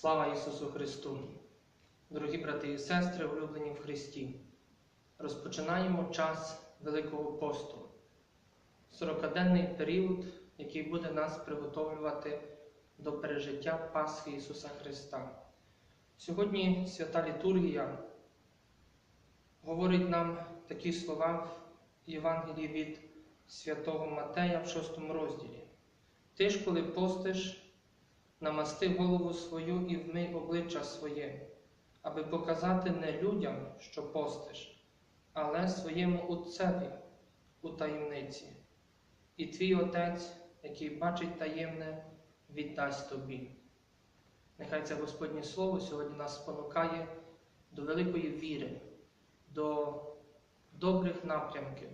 Слава Ісусу Христу! Дорогі брати і сестри, улюблені в Христі! Розпочинаємо час Великого посту, 40-денний період, який буде нас приготовлювати до пережиття Пасхи Ісуса Христа. Сьогодні свята літургія говорить нам такі слова в Євангелії від святого Матея в 6 розділі. Ти ж, коли постиш, намасти голову свою і вмий обличчя своє, аби показати не людям, що постиш, але своєму Отцеві у таємниці. І твій Отець, який бачить таємне, віддасть тобі. Нехай це Господнє Слово сьогодні нас спонукає до великої віри, до добрих напрямків,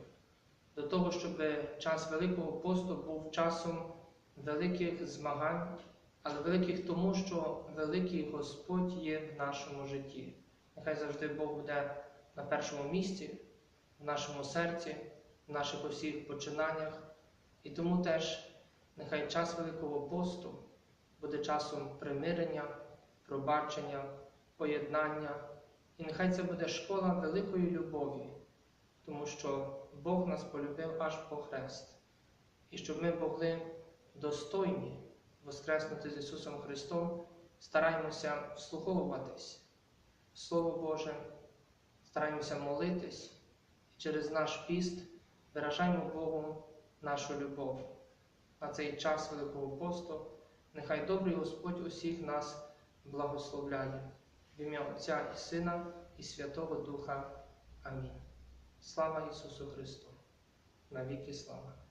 до того, щоб час Великого посту був часом великих змагань, але великих тому, що великий Господь є в нашому житті. Нехай завжди Бог буде на першому місці, в нашому серці, в наших усіх починаннях. І тому теж нехай час Великого посту буде часом примирення, пробачення, поєднання. І нехай це буде школа великої любові, тому що Бог нас полюбив аж по хрест. І щоб ми могли достойні воскреснути з Ісусом Христом, стараємося вслуховуватись в Слово Боже, стараємося молитись і через наш піст виражаємо Богу нашу любов. На цей час Великого посту нехай добрий Господь усіх нас благословляє. В ім'я Отця і Сина, і Святого Духа. Амінь. Слава Ісусу Христу! Навіки слава!